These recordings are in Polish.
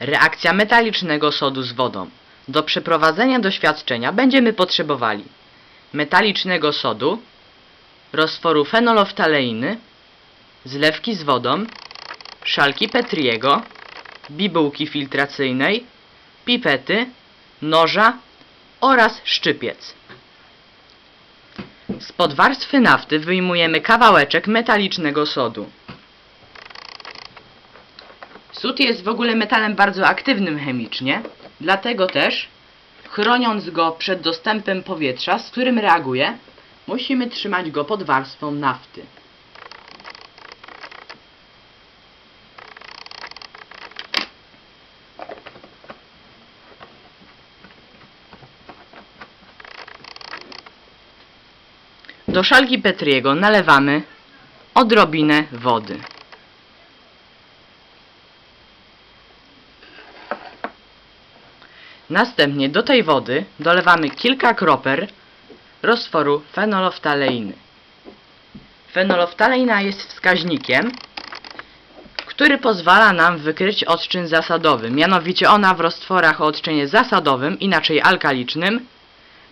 Reakcja metalicznego sodu z wodą. Do przeprowadzenia doświadczenia będziemy potrzebowali metalicznego sodu, roztworu fenoloftaleiny, zlewki z wodą, szalki Petriego, bibułki filtracyjnej, pipety, noża oraz szczypiec. Spod warstwy nafty wyjmujemy kawałeczek metalicznego sodu. Sód jest w ogóle metalem bardzo aktywnym chemicznie, dlatego też, chroniąc go przed dostępem powietrza, z którym reaguje, musimy trzymać go pod warstwą nafty. Do szalki Petriego nalewamy odrobinę wody. Następnie do tej wody dolewamy kilka kropel roztworu fenoloftaleiny. Fenoloftaleina jest wskaźnikiem, który pozwala nam wykryć odczyn zasadowy. Mianowicie ona w roztworach o odczynie zasadowym, inaczej alkalicznym,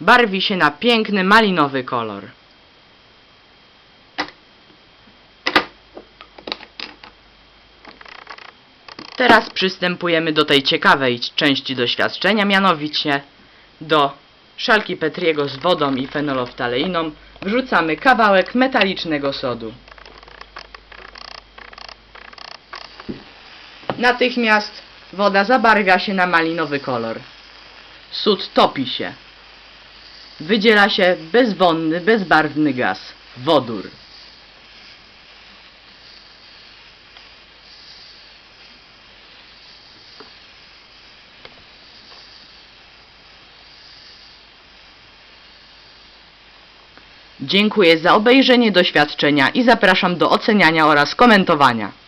barwi się na piękny malinowy kolor. Teraz przystępujemy do tej ciekawej części doświadczenia, mianowicie do szalki Petriego z wodą i fenoloftaleiną wrzucamy kawałek metalicznego sodu. Natychmiast woda zabarwia się na malinowy kolor. Sód topi się. Wydziela się bezwonny, bezbarwny gaz wodór. Dziękuję za obejrzenie doświadczenia i zapraszam do oceniania oraz komentowania.